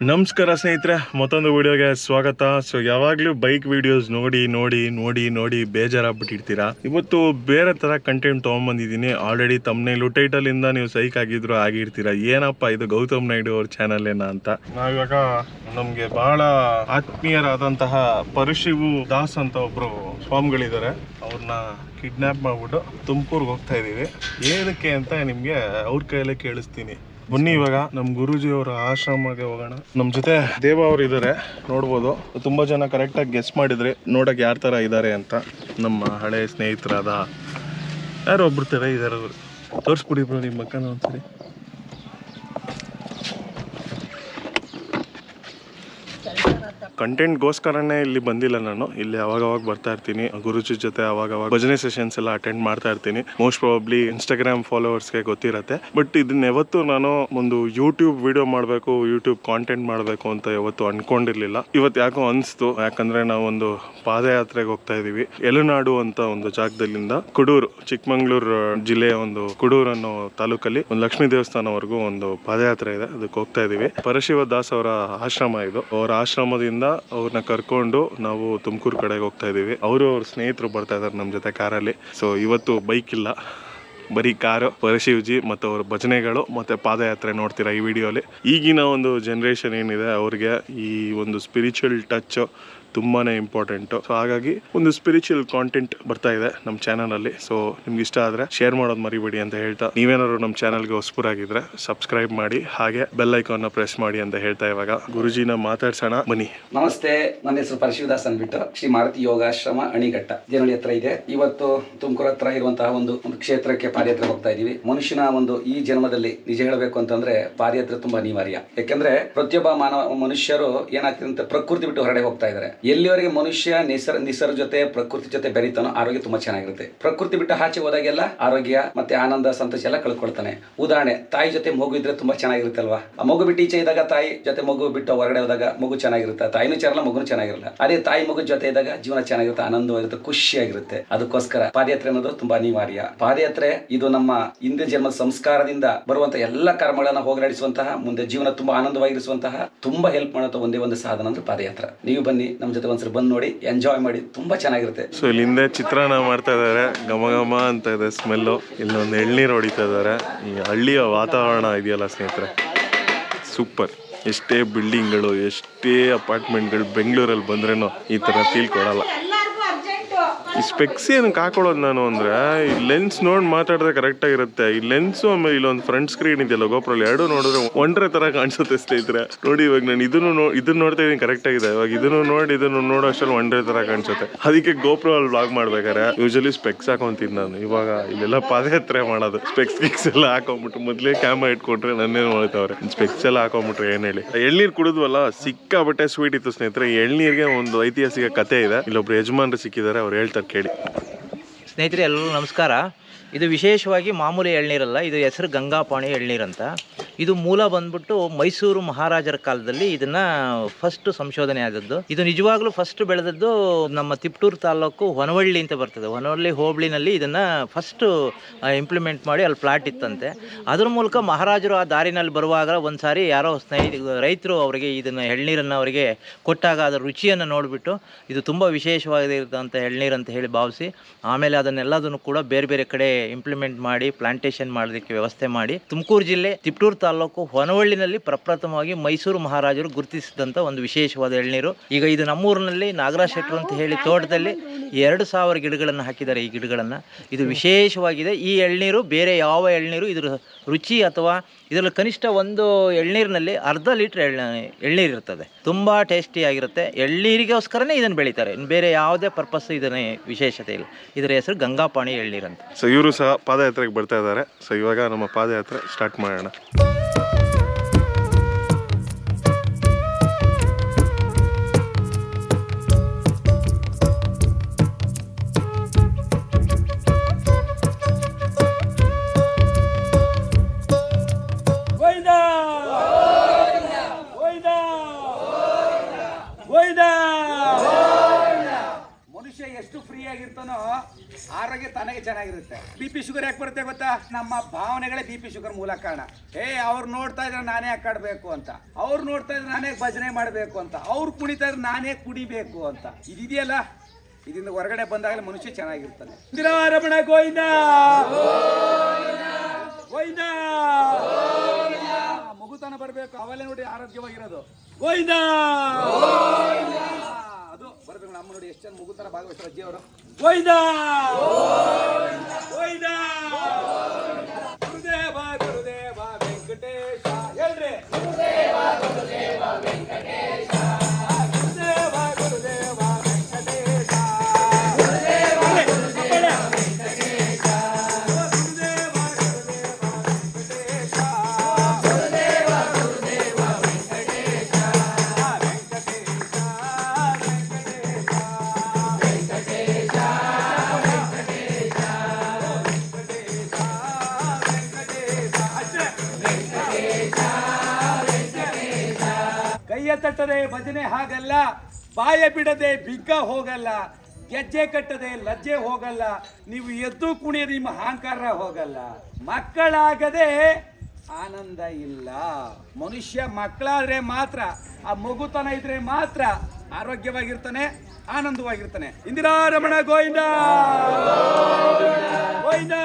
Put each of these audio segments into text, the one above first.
ನಮಸ್ಕಾರ ಸ್ನೇಹಿತರೆ, ಮತ್ತೊಂದು ವಿಡಿಯೋಗೆ ಸ್ವಾಗತ. ಸೊ ಯಾವಾಗ್ಲೂ ಬೈಕ್ ವಿಡಿಯೋಸ್ ನೋಡಿ ನೋಡಿ ನೋಡಿ ನೋಡಿ ಬೇಜಾರಾಗ್ಬಿಟ್ಟಿರ್ತೀರಾ? ಇವತ್ತು ಬೇರೆ ತರ ಕಂಟೆಂಟ್ ತೊಗೊಂಬಂದಿದ್ದೀನಿ ಆಲ್ರೆಡಿ ಟೈಟಲ್ ಇಂದ ನೀವು ಸೈಕ್ ಆಗಿದ್ರು ಆಗಿರ್ತೀರಾ. ಏನಪ್ಪ ಇದು ಗೌತಮ್ ನಾಯ್ಡು ಅವ್ರ ಚಾನಲ್ ಏನ ಅಂತ? ನಾವಿವಾಗ ನಮ್ಗೆ ಬಹಳ ಆತ್ಮೀಯರಾದಂತಹ ಪರಶಿವು ದಾಸ್ ಅಂತ ಒಬ್ರು ಸ್ವಾಮಿಗಳಿದ್ದಾರೆ. ಅವ್ರನ್ನ ಕಿಡ್ನಾಪ್ ಮಾಡ್ಬಿಟ್ಟು ತುಮಕೂರ್ಗೆ ಹೋಗ್ತಾ ಇದೀವಿ. ಏನಕ್ಕೆ ಅಂತ ನಿಮ್ಗೆ ಅವ್ರ ಕೈಯಲ್ಲೇ ಕೇಳಿಸ್ತೀನಿ. ಬನ್ನಿ ಇವಾಗ ನಮ್ ಗುರುಜಿ ಅವರ ಆಶ್ರಮಗೆ ಹೋಗೋಣ. ನಮ್ ಜೊತೆ ದೇವ ಅವ್ರು ಇದಾರೆ, ನೋಡ್ಬೋದು. ತುಂಬಾ ಜನ ಕರೆಕ್ಟ್ ಆಗಿ ಗೆಸ್ ಮಾಡಿದ್ರೆ ನೋಡಕ್ ಯಾರ ತರ ಇದಾರೆ ಅಂತ ನಮ್ಮ ಹಳೆ ಸ್ನೇಹಿತರಾದ ಯಾರೋ ಒಬ್ರು ತರ ಇದ್ದಾರೆ ಅವರು. ತೋರಿಸ್ಬಿಡಿ ಬ್ರೋ ನಿಮ್ಮ ಮಕ್ಕನ ಒಂದ್ಸರಿ. ಕಂಟೆಂಟ್ಗೋಸ್ಕರನೇ ಇಲ್ಲಿ ಬಂದಿಲ್ಲ ನಾನು. ಇಲ್ಲಿ ಅವಾಗವಾಗ ಅವಾಗ ಬರ್ತಾ ಇರ್ತೀನಿ. ಗುರುಜಿ ಜೊತೆ ಅವಾಗವಾಗ ಅವಾಗ ಭಜನೆ ಸೆಷನ್ಸ್ ಎಲ್ಲ ಅಟೆಂಡ್ ಮಾಡ್ತಾ ಇರ್ತೀನಿ. ಮೋಸ್ಟ್ ಪ್ರಾಬ್ಲಿ ಇನ್ಸ್ಟಾಗ್ರಾಮ್ ಫಾಲೋವರ್ಸ್ಗೆ ಗೊತ್ತಿರತ್ತೆ. ಬಟ್ ಇದನ್ನ ಯಾವತ್ತು ನಾನು ಒಂದು ಯೂಟ್ಯೂಬ್ ವಿಡಿಯೋ ಮಾಡಬೇಕು ಯೂಟ್ಯೂಬ್ ಕಾಂಟೆಂಟ್ ಮಾಡಬೇಕು ಅಂತ ಯಾವತ್ತು ಅನ್ಕೊಂಡಿರ್ಲಿಲ್ಲ. ಇವತ್ತು ಯಾಕೋ ಅನಿಸ್ತು. ಯಾಕಂದ್ರೆ ನಾವು ಒಂದು ಪಾದಯಾತ್ರೆಗೆ ಹೋಗ್ತಾ ಇದೀವಿ. ಎಲುನಾಡು ಅಂತ ಒಂದು ಜಾಗದಲ್ಲಿಂದ ಕುಡೂರು, ಚಿಕ್ಕಮಂಗ್ಳೂರು ಜಿಲ್ಲೆಯ ಒಂದು ಕುಡೂರು ಅನ್ನೋ ತಾಲೂಕಲ್ಲಿ ಒಂದು ಲಕ್ಷ್ಮೀ ದೇವಸ್ಥಾನವರೆಗೂ ಒಂದು ಪಾದಯಾತ್ರೆ ಇದೆ. ಅದಕ್ಕೆ ಹೋಗ್ತಾ ಇದೀವಿ. ಪರಶಿವ ದಾಸ್ ಅವರ ಆಶ್ರಮ ಇದು. ಅವರ ಆಶ್ರಮದಿಂದ ಅವ್ರನ್ನ ಕರ್ಕೊಂಡು ನಾವು ತುಮಕೂರು ಕಡೆಗೆ ಹೋಗ್ತಾ ಇದೀವಿ ಅವರು ಅವ್ರ ಸ್ನೇಹಿತರು ಬರ್ತಾ ಇದಾರೆ ನಮ್ಮ ಜೊತೆ ಕಾರಲ್ಲಿ. ಸೊ ಇವತ್ತು ಬೈಕ್ ಇಲ್ಲ. ಬರೀ ಕಾರು ಪರಶಿವಜಿ ಮತ್ತು ಅವ್ರ ಭಜನೆಗಳು ಮತ್ತೆ ಪಾದಯಾತ್ರೆ ನೋಡ್ತೀರಾ ಈ ವಿಡಿಯೋಲಿ ಈಗಿನ ಒಂದು ಜನ್ರೇಷನ್ ಏನಿದೆ, ಅವ್ರಿಗೆ ಈ ಒಂದು ಸ್ಪಿರಿಚುವಲ್ ಟಚ್ ತುಂಬಾನೇ ಇಂಪಾರ್ಟೆಂಟು ಸೊ ಹಾಗಾಗಿ ಒಂದು ಸ್ಪಿರಿಚುವಲ್ ಕಾಂಟೆಂಟ್ ಬರ್ತಾ ಇದೆ ನಮ್ಮ ಚಾನಲಲ್ಲಿ ಸೊ ನಿಮ್ಗೆ ಇಷ್ಟ ಆದರೆ ಶೇರ್ ಮಾಡೋದು ಮರಿಬೇಡಿ ಅಂತ ಹೇಳ್ತಾ, ನೀವೇನಾದ್ರು ನಮ್ಮ ಚಾನಲ್ಗೆ ಹೊಸಬರಾಗಿದ್ರೆ ಸಬ್ಸ್ಕ್ರೈಬ್ ಮಾಡಿ, ಹಾಗೆ ಬೆಲ್ ಐಕಾನ್ನ ಪ್ರೆಸ್ ಮಾಡಿ ಅಂತ ಹೇಳ್ತಾ ಇವಾಗ. ಗುರುಜಿನ ಮಾತಾಡ್ಸೋಣ, ಬನ್ನಿ. ನಮಸ್ತೆ, ನನ್ನ ಹೆಸರು ಪರಶಿವದಾಸ್ ಅಂದ್ಬಿಟ್ಟು ಶ್ರೀ ಮಾರುತಿ ಯೋಗಾಶ್ರಮ, ಅಣಿಘಟ್ಟ. ಜನಳಿ ಹತ್ರ ಇದೆ. ಇವತ್ತು ತುಮಕೂರು ಹತ್ರ ಇರುವಂತಹ ಒಂದು ಕ್ಷೇತ್ರಕ್ಕೆ ಪಾದಯಾತ್ರೆ ಹೋಗ್ತಾ ಇದೀವಿ. ಮನುಷ್ಯನ ಒಂದು ಈ ಜನ್ಮದಲ್ಲಿ ನಿಜ ಹೇಳಬೇಕು ಅಂತಂದ್ರೆ ಪಾದಯಾತ್ರೆ ತುಂಬಾ ಅನಿವಾರ್ಯ. ಯಾಕೆಂದ್ರೆ ಪ್ರತಿಯೊಬ್ಬ ಮಾನವ ಮನುಷ್ಯರು ಏನಾಗ್ತಿದೆ ಅಂತ ಪ್ರಕೃತಿ ಬಿಟ್ಟು ಹೊರಡೆ ಹೋಗ್ತಾ ಇದ್ದಾರೆ. ಎಲ್ಲಿವರೆಗೆ ಮನುಷ್ಯ ನಿಸರ್ ನಿಸರ್ ಜೊತೆ, ಪ್ರಕೃತಿ ಜೊತೆ ಬೆರೀತಾನೋ ಆರೋಗ್ಯ ತುಂಬಾ ಚೆನ್ನಾಗಿರುತ್ತೆ. ಪ್ರಕೃತಿ ಬಿಟ್ಟು ಆಚೆ ಹೋದಾಗೆಲ್ಲ ಆರೋಗ್ಯ ಮತ್ತೆ ಆನಂದ, ಸಂತೋಷ ಎಲ್ಲ ಕಳ್ಕೊಳ್ತಾನೆ. ಉದಾಹರಣೆ, ತಾಯಿ ಜೊತೆ ಮಗು ಇದ್ರೆ ತುಂಬಾ ಚೆನ್ನಾಗಿರುತ್ತೆ ಅಲ್ವಾ ಆ ಮಗು ಬಿಟ್ಟು ಈಚೆ ಇದ್ದಾಗ ತಾಯಿ ಜೊತೆ ಮಗು ಬಿಟ್ಟು ಹೊರಗಡೆ ಹೋದಾಗ ಮಗು ಚೆನ್ನಾಗಿರುತ್ತೆ. ತಾಯಿನೂ ಚೆನ್ನಾಗಿರಲ್ಲ ಮಗುನು ಚೆನ್ನಾಗಿರಲ್ಲ. ಅದೇ ತಾಯಿ ಮಗು ಜೊತೆ ಇದ್ದಾಗ ಜೀವನ ಚೆನ್ನಾಗಿರುತ್ತೆ, ಆನಂದವಾಗಿರುತ್ತೆ, ಖುಷಿಯಾಗಿರುತ್ತೆ. ಅದಕ್ಕೋಸ್ಕರ ಪಾದಯಾತ್ರೆ ಅನ್ನೋದು ತುಂಬಾ ಅನಿವಾರ್ಯ. ಪಾದಯಾತ್ರೆ, ಇದು ನಮ್ಮ ಹಿಂದೆ ಜನ್ಮದ ಸಂಸ್ಕಾರದಿಂದ ಬರುವಂತಹ ಎಲ್ಲ ಕರ್ಮಗಳನ್ನ ಹೋಗಲಾಡಿಸುವಂತಹ, ಮುಂದೆ ಜೀವನ ತುಂಬಾ ಆನಂದವಾಗಿರಿಸುವಂತಹ, ತುಂಬಾ ಹೆಲ್ಪ್ ಮಾಡುವಂತ ಒಂದೇ ಒಂದು ಸಾಧನ ಅಂದ್ರೆ ಪಾದಯಾತ್ರೆ. ನೀವು ಬನ್ನಿ, ನಮ್ಮ ಜೊತೆ ಒಂದ್ಸರಿ ಬಂದು ನೋಡಿ ಎಂಜಾಯ್ ಮಾಡಿ, ತುಂಬಾ ಚೆನ್ನಾಗಿರುತ್ತೆ. ಸೊ ಇಲ್ಲಿ ಹಿಂದೆ ಚಿತ್ರಾನ್ನ ಮಾಡ್ತಾ ಇದ್ದಾರೆ. ಘಮ ಘಮ ಅಂತ ಇದೆ ಸ್ಮೆಲ್ಲು ಇಲ್ಲೊಂದು ಎಳ್ನೀರು ಹೊಡಿತಾ ಇದಾರೆ ಈ ಹಳ್ಳಿಯ ವಾತಾವರಣ ಇದೆಯಲ್ಲ ಸ್ನೇಹಿತರೆ? ಸೂಪರ್ ಎಷ್ಟೇ ಬಿಲ್ಡಿಂಗ್ಗಳು ಎಷ್ಟೇ ಅಪಾರ್ಟ್ಮೆಂಟ್ಗಳು ಬೆಂಗಳೂರಲ್ಲಿ ಬಂದ್ರೇನೋ ಈ ಥರ ಫೀಲ್ ಕೊಡಲ್ಲ. ಈ ಸ್ಪೆಕ್ಸ್ ಏನಕ್ಕೆ ಹಾಕೊಳ್ಳೋದು ನಾನು ಅಂದ್ರೆ, ಈ ಲೆನ್ಸ್ ನೋಡಿ ಮಾತಾಡಿದ್ರೆ ಕರೆಕ್ಟ್ ಆಗಿರುತ್ತೆ. ಈ ಲೆನ್ಸ್ ಆಮೇಲೆ ಇಲ್ಲೊಂದು ಫ್ರಂಟ್ ಸ್ಕ್ರೀನ್ ಇದೆಯಲ್ಲ ಗೋಪ್ರಲ್ಲಿ ಎರಡು ನೋಡಿದ್ರೆ ಒಂಟ್ರೆ ತರ ಕಾಣಿಸುತ್ತೆ ಸ್ನೇಹಿತರೆ. ನೋಡಿ ಇವಾಗ ನಾನು ಇದನ್ನು ನೋ ಇದನ್ನು ನೋಡ್ತಾ ಇದೀನಿ ಕರೆಕ್ಟ್ ಆಗಿದೆ. ಇವಾಗ ಇದನ್ನು ನೋಡಿ, ಇದನ್ನು ನೋಡೋ ಅಷ್ಟರಲ್ಲಿ ಒಂಟ್ರೆ ತರ ಕಾಣಿಸುತ್ತೆ. ಅದಕ್ಕೆ ಗೋಪ್ರೋ ಅಲ್ಲಿ ಬ್ಲಾಗ್ ಮಾಡ್ಬೇಕಾರೆ ಯೂಶಲಿ ಸ್ಪೆಕ್ಸ್ ಹಾಕೊಂತೀನಿ ನಾನು. ಇವಾಗ ಇಲ್ಲೆಲ್ಲ ಪಾದಯಾತ್ರೆ ಮಾಡೋದು. ಸ್ಪೆಕ್ಸ್ ಗಿಕ್ಸ್ ಎಲ್ಲ ಹಾಕೊಂಡ್ಬಿಟ್ಟು ಮೊದಲೇ ಕ್ಯಾಮ್ರಾ ಇಟ್ಕೊಂಡ್ರೆ ನನ್ನೇನು ಮಾಡ್ತಾವ್ರೆ ಸ್ಪೆಕ್ಸ್ ಎಲ್ಲ ಹಾಕೊಂಬಿಟ್ರೆ ಏನ್ ಹೇಳಿ. ಎಳ್ನೀರು ಕುಡಿದ್ವಲ್ಲ ಸಿಕ್ಕಾಬಟ್ಟೆ ಸ್ವೀಟ್ ಇತ್ತು ಸ್ನೇಹಿತರೆ. ಎಳ್ನೀರಿಗೆ ಒಂದು ಐತಿಹಾಸಿಕ ಕತೆ ಇದೆ. ಇಲ್ಲೊಬ್ರು ಯಜಮಾನ್ರು ಸಿಕ್ಕಿದ್ದಾರೆ, ಅವ್ರು ಹೇಳ್ತಾರೆ ಕೇಳಿ. ಸ್ನೇಹಿತರೆ ಎಲ್ಲರೂ ನಮಸ್ಕಾರ. ಇದು ವಿಶೇಷವಾಗಿ ಮಾಮೂಲಿ ಎಳ್ನೀರಲ್ಲ, ಇದು ಹೆಸರು ಗಂಗಾಪಾಣಿ ಎಳ್ನೀರಂತ. ಇದು ಮೂಲ ಬಂದ್ಬಿಟ್ಟು ಮೈಸೂರು ಮಹಾರಾಜರ ಕಾಲದಲ್ಲಿ ಇದನ್ನ ಫಸ್ಟ್ ಸಂಶೋಧನೆ ಆದದ್ದು. ಇದು ನಿಜವಾಗ್ಲೂ ಫಸ್ಟ್ ಬೆಳೆದದ್ದು ನಮ್ಮ ತಿಪ್ಟೂರು ತಾಲೂಕು ಹೊನವಳ್ಳಿ ಅಂತ ಬರ್ತದೆ. ಹೊನವಳ್ಳಿ ಹೋಬಳಿನಲ್ಲಿ ಇದನ್ನ ಫಸ್ಟ್ ಇಂಪ್ಲಿಮೆಂಟ್ ಮಾಡಿ ಅಲ್ಲಿ ಪ್ಲಾಟ್ ಇತ್ತಂತೆ. ಅದ್ರ ಮೂಲಕ ಮಹಾರಾಜರು ಆ ದಾರಿನಲ್ಲಿ ಬರುವಾಗ ಒಂದು ಸಾರಿ ಯಾರೋ ಸ್ನೇಹಿತ ರೈತರು ಅವರಿಗೆ ಇದನ್ನ ಎಳ್ನೀರನ್ನು ಅವರಿಗೆ ಕೊಟ್ಟಾಗ ಅದರ ರುಚಿಯನ್ನು ನೋಡಿಬಿಟ್ಟು ಇದು ತುಂಬ ವಿಶೇಷವಾಗಿರುತ್ತಂಥ ಎಳ್ನೀರು ಅಂತ ಹೇಳಿ ಭಾವಿಸಿ, ಆಮೇಲೆ ಅದನ್ನೆಲ್ಲದನ್ನು ಕೂಡ ಬೇರೆ ಬೇರೆ ಕಡೆ ಇಂಪ್ಲಿಮೆಂಟ್ ಮಾಡಿ ಪ್ಲಾಂಟೇಶನ್ ಮಾಡೋದಕ್ಕೆ ವ್ಯವಸ್ಥೆ ಮಾಡಿ, ತುಮಕೂರು ಜಿಲ್ಲೆ ತಿಪ್ಟೂರು ತಾಲೂಕು ಹೊನವಳ್ಳಿನಲ್ಲಿ ಪ್ರಪ್ರಥಮವಾಗಿ ಮೈಸೂರು ಮಹಾರಾಜರು ಗುರುತಿಸಿದಂಥ ಒಂದು ವಿಶೇಷವಾದ ಎಳ್ನೀರು. ಈಗ ಇದು ನಮ್ಮೂರಿನಲ್ಲಿ ನಾಗರಾಜ್ ಶೆಟ್ರು ಅಂತ ಹೇಳಿ ತೋಟದಲ್ಲಿ ಎರಡು ಸಾವಿರ ಗಿಡಗಳನ್ನು ಹಾಕಿದ್ದಾರೆ ಈ ಗಿಡಗಳನ್ನು. ಇದು ವಿಶೇಷವಾಗಿದೆ. ಈ ಎಳ್ನೀರು ಬೇರೆ ಯಾವ ಎಳ್ನೀರು ಇದ್ರ ರುಚಿ ಅಥವಾ ಇದರಲ್ಲಿ ಕನಿಷ್ಠ ಒಂದು ಎಳ್ನೀರಿನಲ್ಲಿ ಅರ್ಧ ಲೀಟ್ರ್ ಎಳ್ ಎಳ್ನೀರು ಇರ್ತದೆ. ತುಂಬ ಟೇಸ್ಟಿಯಾಗಿರುತ್ತೆ ಎಳ್ನೀರಿಗೋಸ್ಕರನೇ ಇದನ್ನು ಬೆಳೀತಾರೆ. ಇನ್ನು ಬೇರೆ ಯಾವುದೇ ಪರ್ಪಸ್ ಇದನ್ನ ವಿಶೇಷತೆ ಇಲ್ಲ. ಇದರ ಹೆಸರು ಗಂಗಾಪಾಣಿ ಎಳ್ಳೀರಂತೆ ಸೊ ಇವರು ಸಹ ಪಾದಯಾತ್ರೆಗೆ ಬರ್ತಾ ಇದ್ದಾರೆ. ಸೊ ಇವಾಗ ನಮ್ಮ ಪಾದಯಾತ್ರೆ ಸ್ಟಾರ್ಟ್ ಮಾಡೋಣ. ನಮ್ಮ ಭಾವನೆಗಳೇ ಬಿ ಪಿ ಶುಗರ್ ಮೂಲ ಕಾರಣ. ಏ, ಅವ್ರು ನೋಡ್ತಾ ಇದ್ರೆ ನಾನೇ ಯಾಕೆ ಅಂತ. ಅವ್ರು ನೋಡ್ತಾ ಇದ್ರೆ ನಾನೇ ಭಜನೆ ಮಾಡಬೇಕು ಅಂತ. ಅವ್ರು ಕುಣಿತಾ ಇದ್ರೆ ನಾನೇ ಕುಡಿಬೇಕು ಅಂತ. ಇದಿದೆಯಲ್ಲ? ಇದರಿಂದ ಹೊರಗಡೆ ಬಂದಾಗಲೇ ಮನುಷ್ಯ ಚೆನ್ನಾಗಿರ್ತಾನೆ. ರಮಣ ಗೋಯ್ನ ಗೋಯ್ನ ಮಗುತನ ಬರಬೇಕು. ಅವಲ್ಲೇ ನೋಡಿ ಆರೋಗ್ಯವಾಗಿರೋದು. ಗೋಯ್ನ ಅದು ಬರ್ಬೇಕು. ನಮ್ಮ ನೋಡಿ ಎಷ್ಟು ಜನ ಮಗುತನ ಭಾಗವಹಿಸ್ತಾರೆ ಅಜ್ಜಿ ಅವರು ಗೋವಿಂದ ಗೋವಿಂದ ಗುರುದೇವ ಗುರುದೇವ ವೆಂಕಟೇಶ ಹೇಳ್ರಿ ಗುರುದೇವ ಗುರುದೇವ ಭಜನೆ ಹಾಗಲ್ಲ, ಬಾಯ ಬಿಡದೆ ಬಿಗ್ಗ ಹೋಗಲ್ಲ, ಗೆಜ್ಜೆ ಕಟ್ಟದೆ ಲಜ್ಜೆ ಹೋಗಲ್ಲ, ನೀವು ಎದ್ದು ಕುಣಿಯದೆ ನಿಮ್ಮ ಅಹಂಕಾರ ಹೋಗಲ್ಲ. ಮಕ್ಕಳಾಗದೆ ಆನಂದ ಇಲ್ಲ. ಮನುಷ್ಯ ಮಕ್ಕಳಾದ್ರೆ ಮಾತ್ರ, ಆ ಮಗುತನ ಇದ್ರೆ ಮಾತ್ರ ಆರೋಗ್ಯವಾಗಿರ್ತಾನೆ, ಆನಂದವಾಗಿರ್ತಾನೆ. ಇಂದಿರಾ ರಮಣ ಗೋವಿಂದ. ಗೋವಿಂದ.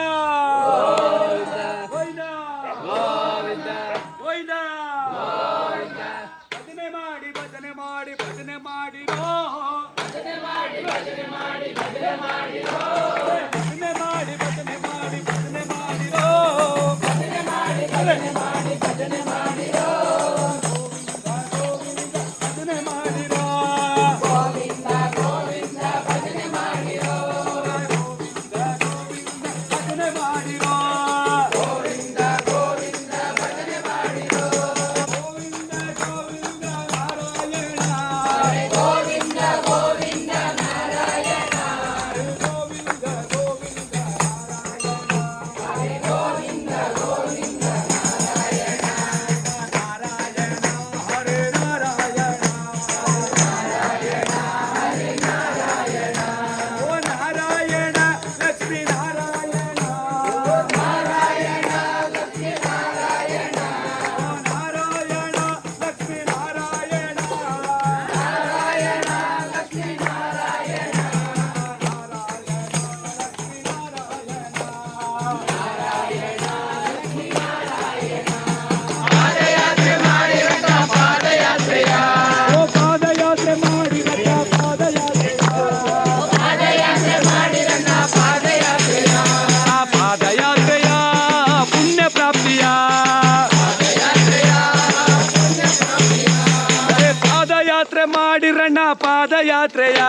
ಪಾದಯಾತ್ರೆಯ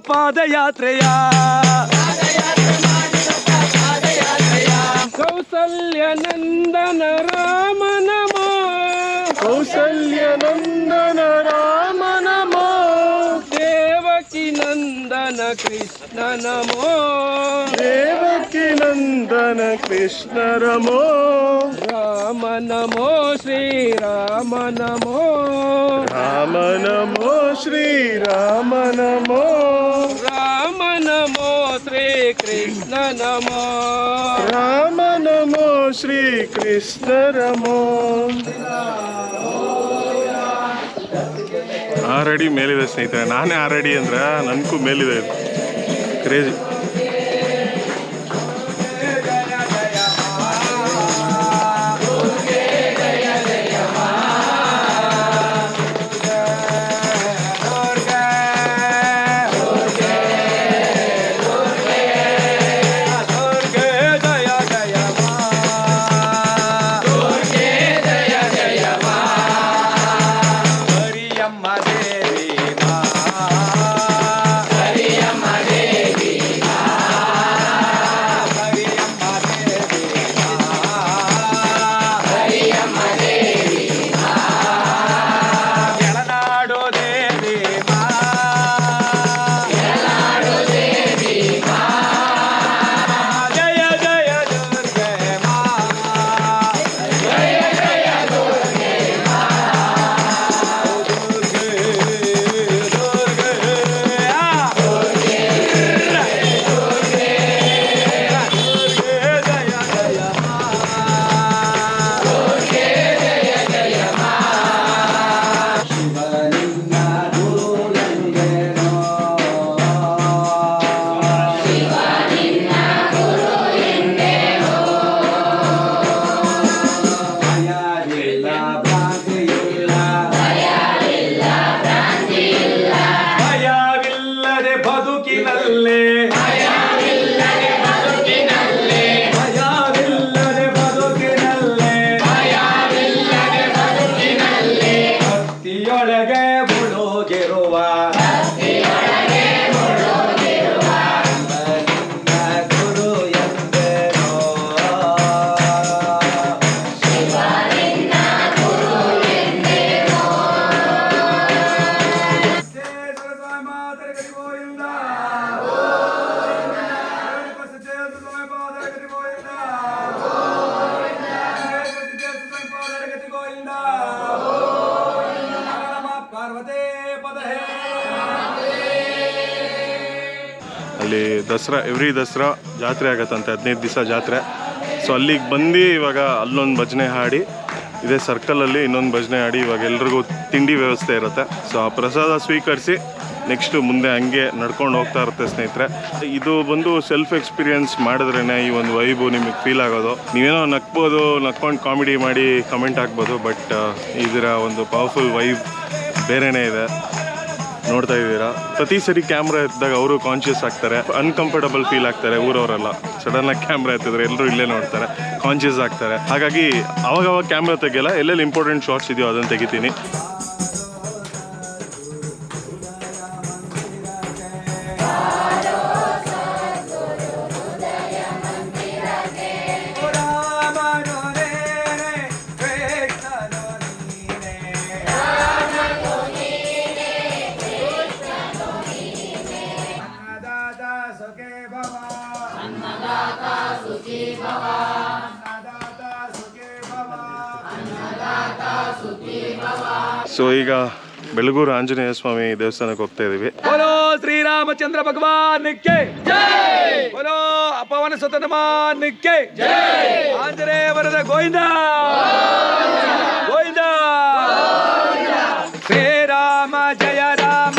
ಪಾದಯಾತ್ರೆಯ ಕೌಸಲ್ಯ ನಂದನ ರಾಮ ನಮೋ ಕೌಸಲ್ಯ ನಂದನ ರಾಮ ನಮೋ ದೇವಕಿ ನಂದನ ಕೃಷ್ಣ ನಮೋ ದೇವಕಿ ನಂದನ ಕೃಷ್ಣ ರಮೋ ರಾಮ ನಮೋ ಶ್ರೀರಾಮ ನಮೋ ರಾಮ ನಮೋ ಶ್ರೀರಾಮ ನಮೋ ರಾಮ ನಮೋ ಶ್ರೀ ಕೃಷ್ಣ ನಮೋ. ರಾಮ ನಮೋ ಶ್ರೀ ಕೃಷ್ಣ ರಮೋ ಆರಡಿ ಮೇಲಿದೆ ಸ್ನೇಹಿತರೆ. ನಾನೇ ಆರಡಿ ಅಂದ್ರೆ ನನಗೂ ಮೇಲಿದೆ. ಕ್ರೇಜಿ ದಸರಾ ಎವ್ರಿ ದಸರಾ ಜಾತ್ರೆ ಆಗತ್ತಂತೆ ಹದಿನೈದು ದಿವಸ ಜಾತ್ರೆ. ಸೊ ಅಲ್ಲಿಗೆ ಬಂದು ಇವಾಗ ಅಲ್ಲೊಂದು ಭಜನೆ ಹಾಡಿ, ಇದೇ ಸರ್ಕಲಲ್ಲಿ ಇನ್ನೊಂದು ಭಜನೆ ಹಾಡಿ ಇವಾಗ ಎಲ್ರಿಗೂ ತಿಂಡಿ ವ್ಯವಸ್ಥೆ ಇರುತ್ತೆ. ಸೊ ಆ ಪ್ರಸಾದ ಸ್ವೀಕರಿಸಿ ನೆಕ್ಸ್ಟು ಮುಂದೆ ಹಂಗೆ ನಡ್ಕೊಂಡು ಹೋಗ್ತಾ ಇರುತ್ತೆ ಸ್ನೇಹಿತರೆ. ಇದು ಬಂದು ಸೆಲ್ಫ್ ಎಕ್ಸ್ಪೀರಿಯನ್ಸ್ ಮಾಡಿದ್ರೇ ಈ ಒಂದು ವೈಬು ನಿಮಗೆ ಫೀಲ್ ಆಗೋದು. ನೀವೇನೋ ನಕ್ಬೋದು ನಕ್ಕೊಂಡು ಕಾಮಿಡಿ ಮಾಡಿ ಕಮೆಂಟ್ ಹಾಕ್ಬೋದು ಬಟ್ ಇದರ ಒಂದು ಪವರ್ಫುಲ್ ವೈಬ್ ಬೇರೆನೇ ಇದೆ. ನೋಡ್ತಾ ಇದ್ದೀರಾ? ಪ್ರತಿ ಸರಿ ಕ್ಯಾಮ್ರಾ ಎತ್ತಿದಾಗ ಅವರು ಕಾನ್ಶಿಯಸ್ ಆಗ್ತಾರೆ ಅನ್ಕಂಫರ್ಟಬಲ್ ಫೀಲ್ ಆಗ್ತಾರೆ ಊರವರೆಲ್ಲ. ಸಡನ್ ಆಗಿ ಕ್ಯಾಮ್ರಾ ಎತ್ತಿದ್ರೆ ಎಲ್ಲರೂ ಇಲ್ಲೇ ನೋಡ್ತಾರೆ ಕಾನ್ಶಿಯಸ್ ಆಗ್ತಾರೆ. ಹಾಗಾಗಿ ಅವಾಗ ಅವಾಗ ಕ್ಯಾಮ್ರಾ ತೆಗಿಯಲ್ಲ, ಎಲ್ಲೆಲ್ಲಿ ಇಂಪಾರ್ಟೆಂಟ್ ಶಾರ್ಟ್ಸ್ ಇದೆಯೋ ಅದನ್ನು ತೆಗಿತೀನಿ. ಸೊ ಈಗ ಬೆಳಗೂರು ಆಂಜನೇಯ ಸ್ವಾಮಿ ದೇವಸ್ಥಾನಕ್ಕೆ ಹೋಗ್ತಾ ಇದೀವಿ ಬೋಲೋ ಶ್ರೀರಾಮಚಂದ್ರ ಭಗವಾನ್ ಬಲೋ ಅಪವನ ಸುತನಮಾನಕ್ಕೆ ಆಂಜನೇಯ ವರದ ಗೋವಿಂದ! ಗೋವಿಂದ! ಶ್ರೀರಾಮ ಜಯ ರಾಮ!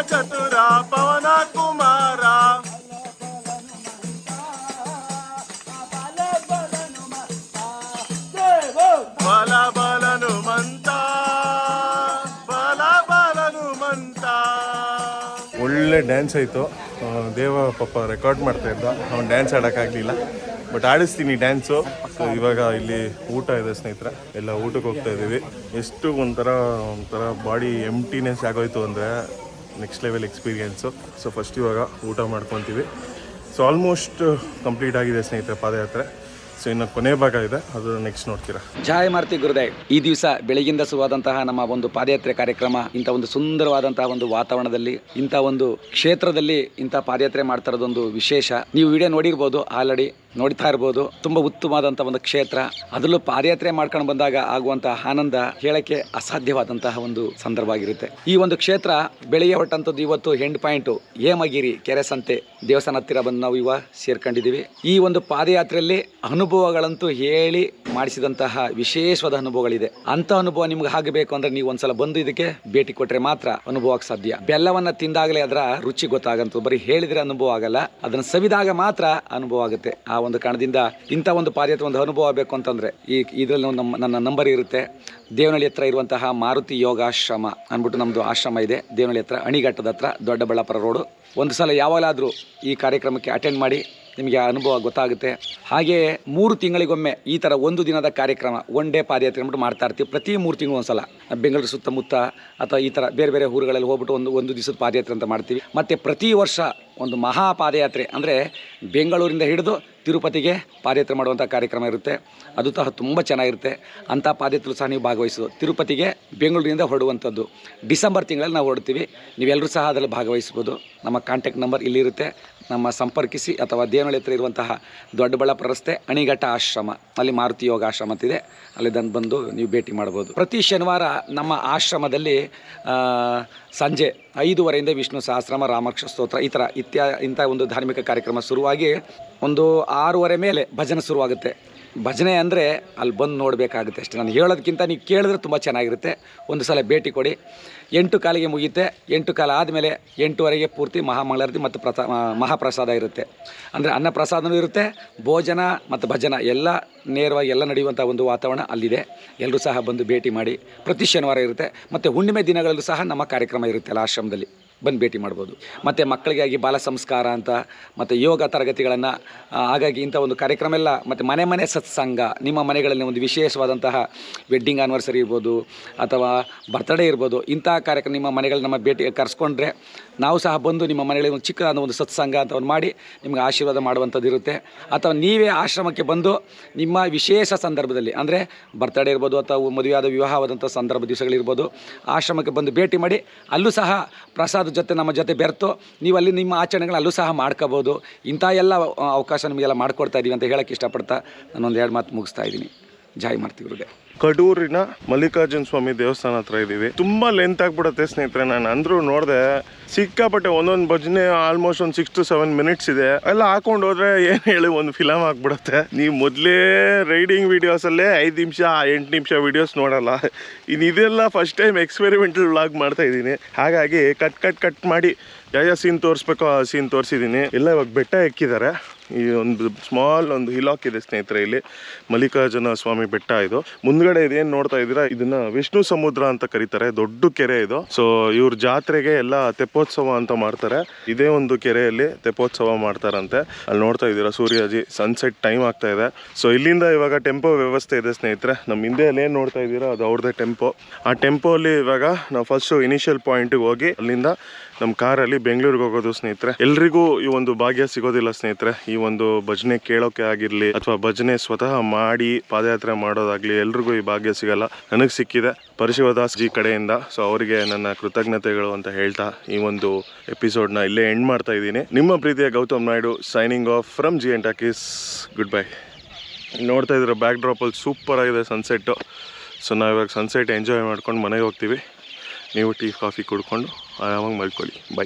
ಮಹಾಚತುರ ಪವನ ಕುಮಾರ. ಬಲ ಬಲನು ಮಂತ, ಬಲ ಬಲನು ಮಂತ. ಒಳ್ಳೆ ಡ್ಯಾನ್ಸ್ ಆಯಿತು. ದೇವ ಪಾಪ ರೆಕಾರ್ಡ್ ಮಾಡ್ತಾ ಇದ್ದ. ಅವ್ನು ಡ್ಯಾನ್ಸ್ ಆಡೋಕ್ಕಾಗಲಿಲ್ಲ. ಬಟ್ ಆಡಿಸ್ತೀನಿ ಡ್ಯಾನ್ಸು ಸೊ ಇವಾಗ ಇಲ್ಲಿ ಊಟ ಇದೆ ಸ್ನೇಹಿತರೆ. ಎಲ್ಲ ಊಟಕ್ಕೆ ಹೋಗ್ತಾ ಇದ್ದೀವಿ. ಎಷ್ಟು ಒಂಥರ ಒಂಥರ ಬಾಡಿ ಎಂಟಿನೆಸ್ ಆಗೋಯ್ತು ಅಂದರೆ next level experience so first ಇವಾಗ ಊಟ ಮಾಡ್ಕೊತೀವಿ. ಸೊ ಆಲ್ಮೋಸ್ಟ್ ಕಂಪ್ಲೀಟ್ ಆಗಿದೆ ಸ್ನೇಹಿತರೆ ಪಾದಯಾತ್ರೆ. ಸೊ ಇನ್ನು ಕೊನೆ ಭಾಗ ಇದೆ. ಅದು ನೆಕ್ಸ್ಟ್ ನೋಡ್ತೀರಾ? ಜಯ ಮಾರ್ತಿ ಗುರುದೇವ್ ಈ ದಿವಸ ಬೆಳಗಿಂದ ಸುವಾದಂತಹ ನಮ್ಮ ಒಂದು ಪಾದಯಾತ್ರೆ ಕಾರ್ಯಕ್ರಮ, ಇಂಥ ಒಂದು ಸುಂದರವಾದಂತಹ ಒಂದು ವಾತಾವರಣದಲ್ಲಿ, ಇಂಥ ಒಂದು ಕ್ಷೇತ್ರದಲ್ಲಿ ಇಂಥ ಪಾದಯಾತ್ರೆ ಮಾಡ್ತಾ ಇರೋದೊಂದು ವಿಶೇಷ. ನೀವು ವಿಡಿಯೋ ನೋಡಿರ್ಬೋದು, ಆಲ್ರೆಡಿ ನೋಡ್ತಾ ಇರ್ಬೋದು. ತುಂಬಾ ಉತ್ತಮವಾದಂತಹ ಒಂದು ಕ್ಷೇತ್ರ. ಅದರಲ್ಲೂ ಪಾದಯಾತ್ರೆ ಮಾಡ್ಕೊಂಡು ಬಂದಾಗ ಆಗುವಂತಹ ಆನಂದ ಹೇಳಕ್ಕೆ ಅಸಾಧ್ಯವಾದಂತಹ ಒಂದು ಸಂದರ್ಭ ಆಗಿರುತ್ತೆ ಈ ಒಂದು ಕ್ಷೇತ್ರ ಬೆಳಿಗ್ಗೆ ಹೊಟ್ಟಂತದ್ದು ಇವತ್ತು ಹೆಂಡ್ ಪಾಯಿಂಟ್ ಹೇಮಗಿರಿ ಕೆರೆ ಸಂತೆ ದೇವಸ್ಥಾನ ಹತ್ತಿರ ಬಂದು ನಾವು ಇವ ಸೇರ್ಕೊಂಡಿದ್ದೀವಿ. ಈ ಒಂದು ಪಾದಯಾತ್ರೆಯಲ್ಲಿ ಅನುಭವಗಳಂತೂ ಹೇಳಿ ಮಾಡಿಸಿದಂತಹ ವಿಶೇಷವಾದ ಅನುಭವಗಳಿದೆ. ಅಂತ ಅನುಭವ ನಿಮ್ಗೆ ಆಗಬೇಕು ಅಂದ್ರೆ ನೀವು ಒಂದ್ಸಲ ಬಂದು ಇದಕ್ಕೆ ಭೇಟಿ ಕೊಟ್ರೆ ಮಾತ್ರ ಅನುಭವಕ್ಕೆ ಸಾಧ್ಯ. ಬೆಲ್ಲವನ್ನ ತಿಂದಾಗಲೇ ಅದರ ರುಚಿ ಗೊತ್ತಾಗಂತ. ಬರೀ ಹೇಳಿದ್ರೆ ಅನುಭವ ಆಗಲ್ಲ, ಅದನ್ನ ಸವಿದಾಗ ಮಾತ್ರ ಅನುಭವ ಆಗುತ್ತೆ. ಆ ಒಂದು ಕಾರಣದಿಂದ ಇಂಥ ಒಂದು ಪಾದಯಾತ್ರೆ, ಒಂದು ಅನುಭವ ಆಗಬೇಕು ಅಂತಂದ್ರೆ ಈ ಇದರಲ್ಲಿ ನನ್ನ ನಂಬರ್ ಇರುತ್ತೆ. ದೇವನಹಳ್ಳಿ ಹತ್ರ ಇರುವಂತಹ ಮಾರುತಿ ಯೋಗಾಶ್ರಮ ಅಂದ್ಬಿಟ್ಟು ನಮ್ಮದು ಆಶ್ರಮ ಇದೆ. ದೇವನಹಳ್ಳಿ ಹತ್ರ, ಅಣಿಘಟ್ಟದ ಹತ್ರ ದೊಡ್ಡಬಳ್ಳಾಪುರ ರೋಡು ಒಂದು ಸಲ ಯಾವಾಗಲಾದರೂ ಈ ಕಾರ್ಯಕ್ರಮಕ್ಕೆ ಅಟೆಂಡ್ ಮಾಡಿ ನಿಮಗೆ ಅನುಭವ ಗೊತ್ತಾಗುತ್ತೆ. ಹಾಗೆ ಮೂರು ತಿಂಗಳಿಗೊಮ್ಮೆ ಈ ಥರ ಒಂದು ದಿನದ ಕಾರ್ಯಕ್ರಮ ಒನ್ ಡೇ ಪಾದಯಾತ್ರೆ ಅಂದ್ಬಿಟ್ಟು ಮಾಡ್ತಾ ಇರ್ತೀವಿ. ಪ್ರತಿ ಮೂರು ತಿಂಗಳು ಒಂದ್ಸಲ. ಬೆಂಗಳೂರು ಸುತ್ತಮುತ್ತ ಅಥವಾ ಈ ಥರ ಬೇರೆ ಬೇರೆ ಊರುಗಳಲ್ಲಿ ಹೋಗ್ಬಿಟ್ಟು ಒಂದು ಒಂದು ದಿವಸದ ಪಾದಯಾತ್ರೆ ಅಂತ ಮಾಡ್ತೀವಿ. ಮತ್ತು ಪ್ರತಿ ವರ್ಷ ಒಂದು ಮಹಾ ಪಾದಯಾತ್ರೆ ಅಂದರೆ ಬೆಂಗಳೂರಿಂದ ಹಿಡಿದು ತಿರುಪತಿಗೆ ಪಾದಯಾತ್ರೆ ಮಾಡುವಂಥ ಕಾರ್ಯಕ್ರಮ ಇರುತ್ತೆ. ಅದು ಸಹ ತುಂಬ ಚೆನ್ನಾಗಿರುತ್ತೆ. ಅಂಥ ಪಾದಯಾತ್ರೆ ಸಹ ನೀವು ಭಾಗವಹಿಸೋದು ತಿರುಪತಿಗೆ ಬೆಂಗಳೂರಿನಿಂದ ಹೊರಡುವಂಥದ್ದು. ಡಿಸೆಂಬರ್ ತಿಂಗಳಲ್ಲಿ ನಾವು ಹೊರಡ್ತೀವಿ. ನೀವೆಲ್ಲರೂ ಸಹ ಅದರಲ್ಲಿ ಭಾಗವಹಿಸ್ಬೋದು. ನಮ್ಮ ಕಾಂಟ್ಯಾಕ್ಟ್ ನಂಬರ್ ಇಲ್ಲಿರುತ್ತೆ. ನಮ್ಮ ಸಂಪರ್ಕಿಸಿ ಅಥವಾ ದೇವನಹಳ್ಳಿ ಹತ್ರ ಇರುವಂತಹ ದೊಡ್ಡಬಳ್ಳಾಪುರ ರಸ್ತೆ ಅಣಿಘಟ್ಟ ಆಶ್ರಮ. ಅಲ್ಲಿ ಮಾರುತಿ ಯೋಗ ಆಶ್ರಮ ಅಂತಿದೆ. ಅಲ್ಲಿ ತಂದು ಬಂದು ನೀವು ಭೇಟಿ ಮಾಡ್ಬೋದು ಪ್ರತಿ ಶನಿವಾರ ನಮ್ಮ ಆಶ್ರಮದಲ್ಲಿ ಸಂಜೆ ಐದುವರೆಯಿಂದ ವಿಷ್ಣು ಸಹಸ್ರಮ ರಾಮಕೃಷ್ಣ ಸ್ತೋತ್ರ ಈ ಥರ ಇತ್ಯಾ ಇಂಥ ಒಂದು ಧಾರ್ಮಿಕ ಕಾರ್ಯಕ್ರಮ ಶುರುವಾಗಿ ಒಂದು ಆರೂವರೆ ಮೇಲೆ ಭಜನೆ ಶುರುವಾಗುತ್ತೆ. ಭಜನೆ ಅಂದರೆ ಅಲ್ಲಿ ಬಂದು ನೋಡಬೇಕಾಗುತ್ತೆ ಅಷ್ಟೇ. ನಾನು ಹೇಳೋದಕ್ಕಿಂತ ನೀವು ಕೇಳಿದ್ರೆ ತುಂಬ ಚೆನ್ನಾಗಿರುತ್ತೆ. ಒಂದು ಸಲ ಭೇಟಿ ಕೊಡಿ. ಎಂಟು ಕಾಲಿಗೆ ಮುಗಿಯುತ್ತೆ. ಎಂಟು ಕಾಲ ಆದಮೇಲೆ ಎಂಟುವರೆಗೆ ಪೂರ್ತಿ ಮಹಾಮಂಗಳಾರತಿ ಮತ್ತು ಪ್ರಸಾ ಮಹಾಪ್ರಸಾದ ಇರುತ್ತೆ. ಅಂದರೆ ಅನ್ನ ಪ್ರಸಾದನೂ ಇರುತ್ತೆ, ಭೋಜನ ಮತ್ತು ಭಜನ ಎಲ್ಲ ನೇರವಾಗಿ ಎಲ್ಲ ನಡೆಯುವಂಥ ಒಂದು ವಾತಾವರಣ ಅಲ್ಲಿದೆ. ಎಲ್ಲರೂ ಸಹ ಬಂದು ಭೇಟಿ ಮಾಡಿ. ಪ್ರತಿ ಶನಿವಾರ ಇರುತ್ತೆ. ಮತ್ತು ಹುಣ್ಣಿಮೆ ದಿನಗಳಲ್ಲೂ ಸಹ ನಮ್ಮ ಕಾರ್ಯಕ್ರಮ ಇರುತ್ತೆ ಅಲ್ಲ ಆಶ್ರಮದಲ್ಲಿ. ಬಂದು ಭೇಟಿ ಮಾಡ್ಬೋದು. ಮತ್ತು ಮಕ್ಕಳಿಗಾಗಿ ಬಾಲ ಸಂಸ್ಕಾರ ಅಂತ, ಮತ್ತು ಯೋಗ ತರಗತಿಗಳನ್ನು ಹಾಗಾಗಿ ಇಂಥ ಒಂದು ಕಾರ್ಯಕ್ರಮ ಎಲ್ಲ ಮತ್ತು ಮನೆ ಮನೆ ಸತ್ಸಂಗ, ನಿಮ್ಮ ಮನೆಗಳಲ್ಲಿ ಒಂದು ವಿಶೇಷವಾದಂತಹ ವೆಡ್ಡಿಂಗ್ ಆನಿವರ್ಸರಿ ಇರ್ಬೋದು, ಅಥವಾ ಬರ್ತ್ಡೇ ಇರ್ಬೋದು, ಇಂಥ ಕಾರ್ಯಕ್ರಮ ನಿಮ್ಮ ಮನೆಗಳಲ್ಲಿ ನಮ್ಮ ಭೇಟಿ ಕರೆಸ್ಕೊಂಡ್ರೆ ನಾವು ಸಹ ಬಂದು ನಿಮ್ಮ ಮನೆಯಲ್ಲಿ ಒಂದು ಚಿಕ್ಕದಾದ ಒಂದು ಸತ್ಸಂಗ ಅಂತ ಒಂದು ಮಾಡಿ ನಿಮ್ಗೆ ಆಶೀರ್ವಾದ ಮಾಡುವಂಥದ್ದು ಇರುತ್ತೆ. ಅಥವಾ ನೀವೇ ಆಶ್ರಮಕ್ಕೆ ಬಂದು ನಿಮ್ಮ ವಿಶೇಷ ಸಂದರ್ಭದಲ್ಲಿ, ಅಂದರೆ ಬರ್ತ್ಡೇ ಇರ್ಬೋದು ಅಥವಾ ಮದುವೆಯಾದ ವಿವಾಹವಾದಂಥ ಸಂದರ್ಭ ದಿವಸಗಳಿರ್ಬೋದು, ಆಶ್ರಮಕ್ಕೆ ಬಂದು ಭೇಟಿ ಮಾಡಿ ಅಲ್ಲೂ ಸಹ ಪ್ರಸಾದ ಜೊತೆ ನಮ್ಮ ಜೊತೆ ಬೆರೆತು ನೀವು ಅಲ್ಲಿ ನಿಮ್ಮ ಆಚರಣೆಗಳು ಅಲ್ಲೂ ಸಹ ಮಾಡ್ಕೋಬೋದು. ಇಂಥ ಎಲ್ಲ ಅವಕಾಶ ನಿಮಗೆಲ್ಲ ಮಾಡ್ಕೊಡ್ತಾ ಇದ್ದೀವಿ ಅಂತ ಹೇಳೋಕ್ಕೆ ಇಷ್ಟಪಡ್ತಾ ನಾನೊಂದು ಎರಡು ಮಾತು ಮುಗಿಸ್ತಾ ಇದ್ದೀನಿ. ಜಾಯ್ ಮಾಡ್ತೀವಿ ಕಡೂರಿನ ಮಲ್ಲಿಕಾರ್ಜುನ ಸ್ವಾಮಿ ದೇವಸ್ಥಾನ ಹತ್ರ ಇದೀವಿ. ತುಂಬಾ ಲೆಂತ್ ಆಗ್ಬಿಡುತ್ತೆ ಸ್ನೇಹಿತರೆ. ನಾನು ಅಂದ್ರೂ ನೋಡಿದೆ, ಸಿಕ್ಕಾಪಟ್ಟೆ ಒಂದೊಂದು ಭಜನೆ ಆಲ್ಮೋಸ್ಟ್ ಒಂದು ಸಿಕ್ಸ್ ಟು ಸೆವೆನ್ ಮಿನಿಟ್ಸ್ ಇದೆ. ಎಲ್ಲ ಹಾಕೊಂಡು ಹೋದ್ರೆ ಏನ್ ಹೇಳಿ ಒಂದು ಫಿಲಮ್ ಆಗ್ಬಿಡುತ್ತೆ. ನೀವು ಮೊದಲೇ ರೈಡಿಂಗ್ ವಿಡಿಯೋಸ್ ಅಲ್ಲೇ ಐದು ನಿಮಿಷ, ಎಂಟು ನಿಮಿಷ ವಿಡಿಯೋಸ್ ನೋಡಲ್ಲ. ಇನ್ನು ಇದೆಲ್ಲ ಫಸ್ಟ್ ಟೈಮ್ ಎಕ್ಸ್ಪೆರಿಮೆಂಟಲ್ ವ್ಲಾಗ್ ಮಾಡ್ತಾ ಇದ್ದೀನಿ. ಹಾಗಾಗಿ ಕಟ್ ಕಟ್ ಕಟ್ ಮಾಡಿ, ಯಾವ ಯಾವ ಸೀನ್ ತೋರಿಸ್ಬೇಕೋ ಆ ಸೀನ್ ತೋರಿಸಿದ್ದೀನಿ. ಎಲ್ಲ ಇವಾಗ ಬೆಟ್ಟ ಎಕ್ಕಿದ್ದಾರೆ. ಈ ಒಂದು ಸ್ಮಾಲ್ ಒಂದು ಹಿಲಾಕ್ ಇದೆ ಸ್ನೇಹಿತರೆ ಇಲ್ಲಿ. ಮಲ್ಲಿಕಾರ್ಜುನ ಸ್ವಾಮಿ ಬೆಟ್ಟ ಇದು. ಮುಂದ್ಗಡೆ ಇದೇನ್ ನೋಡ್ತಾ ಇದ್ದೀರಾ? ಇದನ್ನ ವಿಷ್ಣು ಸಮುದ್ರ ಅಂತ ಕರೀತಾರೆ. ದೊಡ್ಡ ಕೆರೆ ಇದು. ಸೊ ಇವ್ರ ಜಾತ್ರೆಗೆ ಎಲ್ಲ ತೆಪ್ಪೋತ್ಸವ ಅಂತ ಮಾಡ್ತಾರೆ. ಇದೇ ಒಂದು ಕೆರೆಯಲ್ಲಿ ತೆಪ್ಪೋತ್ಸವ ಮಾಡ್ತಾರಂತೆ. ಅಲ್ಲಿ ನೋಡ್ತಾ ಇದ್ದೀರಾ? ಸೂರ್ಯಾಜಿ ಸನ್ಸೆಟ್ ಟೈಮ್ ಆಗ್ತಾ ಇದೆ. ಸೊ ಇಲ್ಲಿಂದ ಇವಾಗ ಟೆಂಪೋ ವ್ಯವಸ್ಥೆ ಇದೆ ಸ್ನೇಹಿತರೆ. ನಮ್ಮ ಹಿಂದೆ ಅಲ್ಲಿ ಏನ್ ನೋಡ್ತಾ ಇದ್ದೀರಾ? ಅದು ಅವ್ರದ್ದೇ ಟೆಂಪೋ ಆ ಟೆಂಪೋ ಅಲ್ಲಿ ಇವಾಗ ನಾವು ಫಸ್ಟ್ ಇನಿಷಿಯಲ್ ಪಾಯಿಂಟ್ ಹೋಗಿ ಅಲ್ಲಿಂದ ನಮ್ಮ ಕಾರಲ್ಲಿ ಬೆಂಗಳೂರಿಗೆ ಹೋಗೋದು ಸ್ನೇಹಿತರೆ. ಎಲ್ರಿಗೂ ಈ ಒಂದು ಭಾಗ್ಯ ಸಿಗೋದಿಲ್ಲ ಸ್ನೇಹಿತರೆ. ಈ ಒಂದು ಭಜನೆ ಕೇಳೋಕೆ ಆಗಿರ್ಲಿ ಅಥವಾ ಭಜನೆ ಸ್ವತಃ ಮಾಡಿ ಪಾದಯಾತ್ರೆ ಮಾಡೋದಾಗ್ಲಿ ಎಲ್ರಿಗೂ ಈ ಭಾಗ್ಯ ಸಿಗಲ್ಲ. ನನಗೆ ಸಿಕ್ಕಿದೆ. ಪರಶಿವದಾಸ್ ಜಿ ಕಡೆಯಿಂದ. ಸೊ ಅವರಿಗೆ ನನ್ನ ಕೃತಜ್ಞತೆಗಳು ಅಂತ ಹೇಳ್ತಾ ಈ ಒಂದು ಎಪಿಸೋಡ್ನ ಇಲ್ಲೇ ಎಂಡ್ ಮಾಡ್ತಾ ಇದ್ದೀನಿ. ನಿಮ್ಮ ಪ್ರೀತಿಯ Gautam Naidu signing off from G and talkies good bye ನೋಡ್ತಾ ಇದ್ರೆ ಬ್ಯಾಕ್ ಡ್ರಾಪಲ್ಲಿ ಸೂಪರ್ ಆಗಿದೆ ಸನ್ಸೆಟ್ಟು ಸೊ ನಾವು ಇವಾಗ ಸನ್ಸೆಟ್ ಎಂಜಾಯ್ ಮಾಡ್ಕೊಂಡು ಮನೆಗೆ ಹೋಗ್ತೀವಿ. ನೀವು ಟೀ, ಕಾಫಿ ಕುಡ್ಕೊಂಡು ಆರಾಮಾಗಿ ಮಲ್ಕೊಳ್ಳಿ. ಬಾ